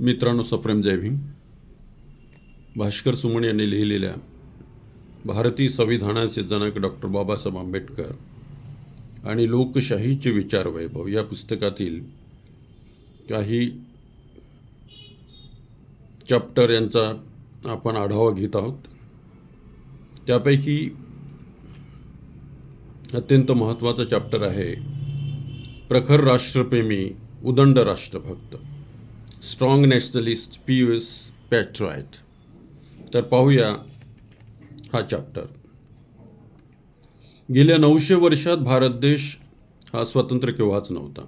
मित्रांनो सप्रेम जय भीम. भास्कर सुमन यांनी लिहिलेल्या भारतीय संविधानाचे जनक डॉक्टर बाबासाहेब आंबेडकर आणि लोकशाहीचे विचार वैभव या पुस्तकातील काही चॅप्टर यांचा आपण आढावा घेत आहोत. त्यापैकी अत्यंत महत्त्वाचा चॅप्टर आहे प्रखर राष्ट्रप्रेमी उदंड राष्ट्रभक्त. Strong nationalist P U S patriot तर पाहूया हा चॅप्टर गेल्या नऊशे वर्षात भारत देश हा स्वतंत्र केव्हाच नव्हता.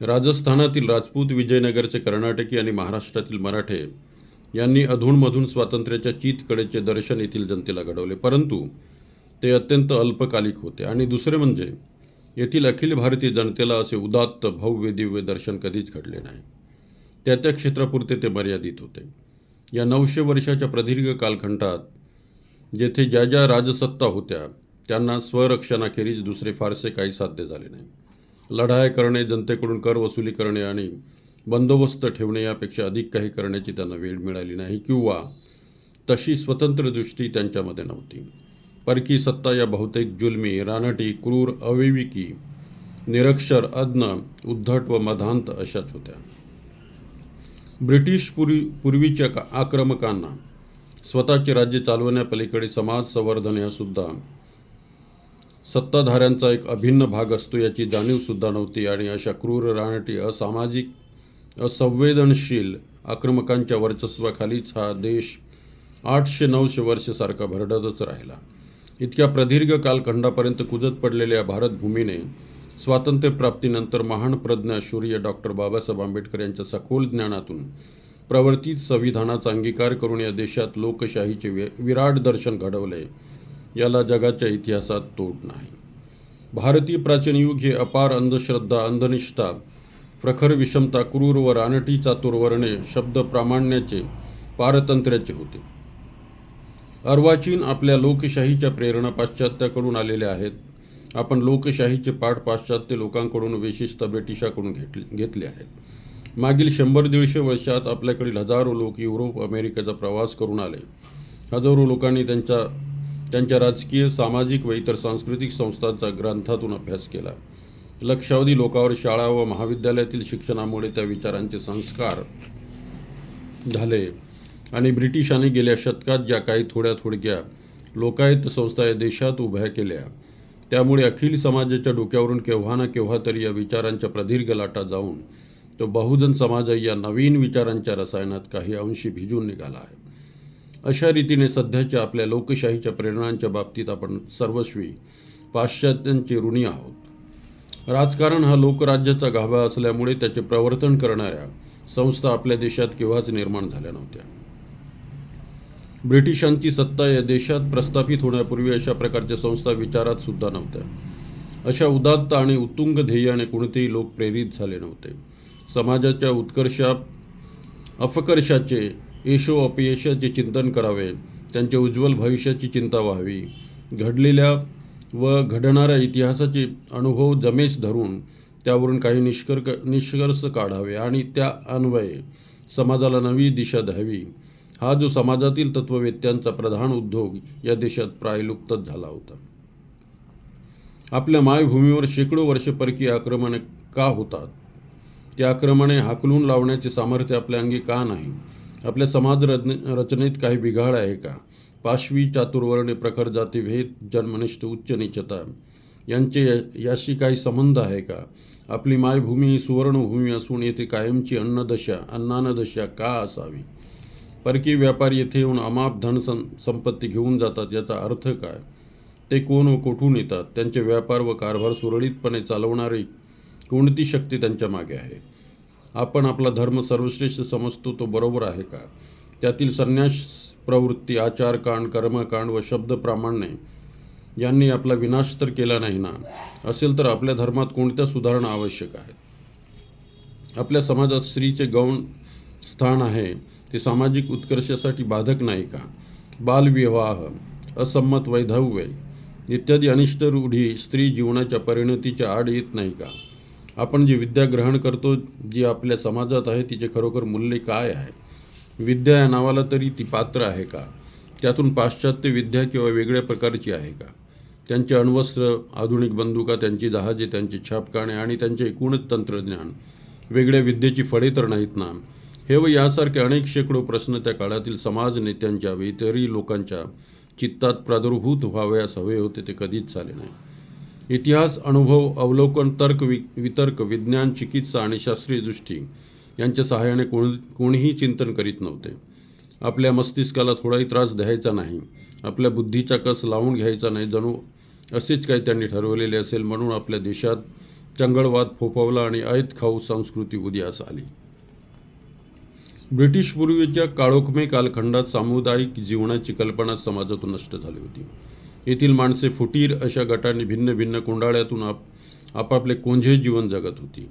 राजस्थानातील राजपूत विजयनगरचे कर्नाटकी आणि महाराष्ट्रातील मराठे यांनी अधूनमधून स्वातंत्र्याच्या चितकडेचे दर्शन येथील जनतेला घडवले. परंतु ते अत्यंत अल्पकालिक होते. आणि दुसरे म्हणजे येथील अखिल भारतीय जनतेला असे उदात्त भव्य दिव्य दर्शन कधीच घडले नाही. त्या त्या क्षेत्रापुरते ते मर्यादित होते. या नऊशे वर्षाच्या प्रदीर्घ कालखंडात जेथे ज्या ज्या राजसत्ता होत्या त्यांना स्वरक्षणाखेरीज दुसरे फारसे काही साध्य झाले नाही. लढाया करणे जनतेकडून कर वसुली करणे आणि बंदोबस्त ठेवणे यापेक्षा अधिक काही करण्याची त्यांना वेळ मिळाली नाही किंवा तशी स्वतंत्र दृष्टी त्यांच्यामध्ये नव्हती. परकी सत्ता या बहुतेक जुलमी रानटी क्रूर अविवेकी निरक्षर अज्ञ उद्धट व मधांत अशाच होत्या. ब्रिटिश पूर्वी पूर्वीच्या का आक्रमकांना स्वतःचे राज्य चालवण्यापलीकडे समाज संवर्धन यासुद्धा सत्ताधाऱ्यांचा एक अभिन्न भाग असतो याची जाणीवसुद्धा नव्हती आणि अशा क्रूर रानटी असामाजिक असंवेदनशील आक्रमकांच्या वर्चस्वाखालीच हा देश आठशे नऊशे वर्षसारखा भरडतच राहिला. इतक्या प्रदीर्घ कालखंडापर्यंत कुजत पडलेल्या भारतभूमीने स्वातंत्र्यप्राप्तीनंतर महान प्रज्ञा शूर्य डॉक्टर बाबासाहेब आंबेडकर यांच्या सखोल ज्ञानातून प्रवर्तित संविधानाचा अंगीकार करून या देशात लोकशाहीचे वि विराट दर्शन घडवले. याला जगाच्या इतिहासात तोड नाही. भारतीय प्राचीन युग हे अपार अंधश्रद्धा अंधनिष्ठा प्रखर विषमता क्रूर व रानटी चातुर्वर्णे शब्द प्रामाण्याचे पारतंत्र्याचे होते. अर्वाचीन आपल्या लोकशाहीच्या प्रेरणा पाश्चात्याकडून आलेल्या आहेत. आपण लोकशाहीचे पाठ पाश्चात्य लोकांकडून विशेषतः ब्रिटिशाकडून घेतले घेतले आहेत. मागील शंभर दीडशे वर्षात आपल्याकडील हजारो लोक युरोप अमेरिकेचा प्रवास करून आले. हजारो लोकांनी त्यांच्या त्यांच्या राजकीय सामाजिक व इतर सांस्कृतिक संस्थांचा ग्रंथातून अभ्यास केला. लक्षावधी लोकांवर शाळा व महाविद्यालयातील शिक्षणामुळे त्या विचारांचे संस्कार झाले आणि ब्रिटिशांनी गेल्या शतकात ज्या काही थोड्या थोडक्या लोकायत संस्था या देशात उभ्या केल्या त्यामुळे अखिल समाजाच्या डोक्यावरून केव्हा ना केव्हा तरी या विचारांच्या प्रदीर्घ लाटा जाऊन तो बहुजन समाजही या नवीन विचारांच्या रसायनात काही अंशी भिजून निघाला आहे. अशा रीतीने सध्याच्या आपल्या लोकशाहीच्या प्रेरणांच्या बाबतीत आपण सर्वस्वी पाश्चात्यांचे ऋणी आहोत. राजकारण हा लोकराज्याचा गाभा असल्यामुळे त्याचे प्रवर्तन करणाऱ्या संस्था आपल्या देशात केव्हाच निर्माण झाल्या नव्हत्या. ब्रिटिशांची सत्ता या देशात प्रस्थापित होण्यापूर्वी अशा प्रकारच्या संस्था विचारात सुद्धा नव्हत्या. अशा उदात्त आणि उत्तुंग ध्येयाने कोणतेही लोक प्रेरित झाले नव्हते. समाजाच्या उत्कर्षा अपकर्षाचे यशो अपयशाचे चिंतन करावे त्यांच्या उज्ज्वल भविष्याची चिंता व्हावी घडलेल्या व घडणाऱ्या इतिहासाचे अनुभव जमेस धरून त्यावरून काही निष्कर्क निष्कर्ष काढावे आणि त्या अन्वये समाजाला नवी दिशा द्यावी. हा जो समाजातील तत्ववेत्यांचा प्रधान उद्योग या देशात प्रायलुप्तच झाला होता. आपल्या मायभूमीवर शेकडो वर्षे परकी आक्रमणे का होतात? ते आक्रमणे हाकलून लावण्याचे सामर्थ्य आपल्या अंगी का नाही? आपल्या समाज रचने रचनेत काही बिघाड आहे का? पाशवी चातुर्वर्णे प्रखर जातीभेद जन्मनिष्ठ उच्च निचता यांचे या- याशी काही संबंध आहे का? आपली मायभूमी ही सुवर्णभूमी असून येथे कायमची अन्नदशा अन्नानदशा का असावी? परकीय व्यापारी येथे येऊन अमाप धन सं संपत्ती घेऊन जातात याचा अर्थ काय? ते कोण व कुठून येतात? त्यांचे व्यापार व कारभार सुरळीतपणे चालवणारी कोणती शक्ती त्यांच्या मागे आहे? आपण आपला धर्म सर्वश्रेष्ठ समजतो तो बरोबर आहे का? त्यातील संन्यास प्रवृत्ती आचारकांड कर्मकांड व शब्द प्रामाण्य यांनी आपला विनाश तर केला नाही ना? असेल तर आपल्या धर्मात कोणत्या सुधारणा आवश्यक आहेत? आपल्या समाजात स्त्रीचे गौण स्थान आहे. ते सामाजिक उत्कर्षासाठी बाधक नाही का? बालविवाह असंमत वैधव्य इत्यादी अनिष्ट रूढी स्त्री जीवनाच्या परिणतीच्या आड येत नाही का? आपण जी विद्या ग्रहण करतो जी आपल्या समाजात आहे तिचे खरोखर मूल्य काय आहे? विद्या या नावाला तरी ती पात्र आहे का? त्यातून पाश्चात्य विद्या किंवा वेगळ्या प्रकारची आहे का? त्यांचे अण्वस्त्र आधुनिक बंदुका त्यांची जहाजे त्यांची छापकाणे आणि त्यांचे एकूणच तंत्रज्ञान वेगळ्या विद्येची फळे तर नाहीत ना? हे व यासारखे अनेक शेकडो प्रश्न त्या काळातील समाज नेत्यांच्या व इतरही लोकांच्या चित्तात प्रादुर्भूत व्हावयास हवे होते ते कधीच झाले नाही. इतिहास अनुभव अवलोकन तर्क वि वितर्क विज्ञान चिकित्सा आणि शास्त्रीय दृष्टी यांच्या सहाय्याने कोण कोणीही चिंतन करीत नव्हते. आपल्या मस्तिष्काला थोडाही त्रास द्यायचा नाही. आपल्या बुद्धीचा कस लावून घ्यायचा नाही जणू असेच काही त्यांनी ठरवलेले असेल म्हणून आपल्या देशात चंगळवाद फोफवला आणि ऐत खाऊ संस्कृती उदयास आली. ब्रिटिश पूर्वीच्या काळोखमे कालखंडात सामुदायिक जीवनाची कल्पना समाजातून नष्ट झाली होती. येथील माणसे फुटीर अशा गटांनी भिन्न भिन्न कोंडाळ्यातून आप आपापले कोंझे जीवन जगत होती.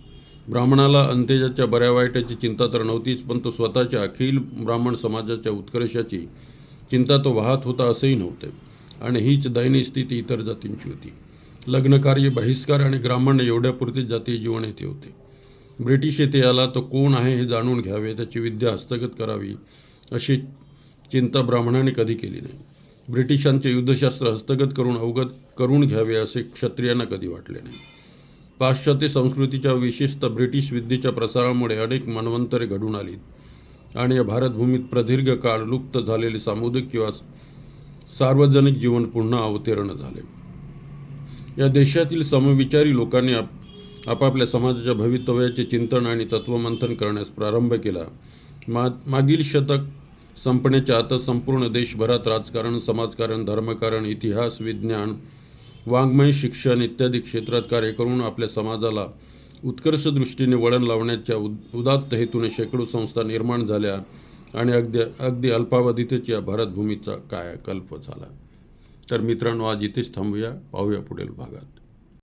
ब्राह्मणाला अंत्यजाच्या बऱ्या वाईटाची चिंता तर नव्हतीच पण तो स्वतःच्या अखिल ब्राह्मण समाजाच्या उत्कर्षाची चिंता तो वाहत होता असंही नव्हते. आणि हीच दयनीय स्थिती इतर जातींची होती. लग्नकार्य बहिष्कार आणि ग्रामण एवढ्यापुरते जातीय जीवन येथे होते. ब्रिटिश येथे आला तो कोण आहे हे जाणून घ्यावे त्याची विद्या हस्तगत करावी अशी चिंता ब्राह्मणाने कधी केली नाही. ब्रिटिशांचे युद्धशास्त्र हस्तगत करून अवगत करून घ्यावे असे क्षत्रियांना कधी वाटले नाही. पाश्चात्य संस्कृतीच्या विशेषतः ब्रिटिश विद्येच्या प्रसारामुळे अनेक मनवंतरे घडून आली आणि या भारतभूमीत प्रदीर्घ काळ लुप्त झालेले सामुदायिक किंवा सार्वजनिक जीवन पुन्हा अवतीर्ण झाले. या देशातील समविचारी लोकांनी आप आपापल्या समाजाच्या भवितव्याचे चिंतन आणि तत्वमंथन करण्यास प्रारंभ केला. मा मागील शतक संपण्याच्या आता संपूर्ण देशभरात राजकारण समाजकारण धर्मकारण इतिहास विज्ञान वाङ्मय शिक्षण इत्यादी क्षेत्रात कार्य करून आपल्या समाजाला उत्कर्ष दृष्टीने वळण लावण्याच्या उद उदात्त हेतूने शेकडो संस्था निर्माण झाल्या आणि अगदी अगदी अल्पावधीतच या भारतभूमीचा कायाकल्प झाला. तर मित्रांनो आज इथेच थांबूया. पाहूया पुढील भागात.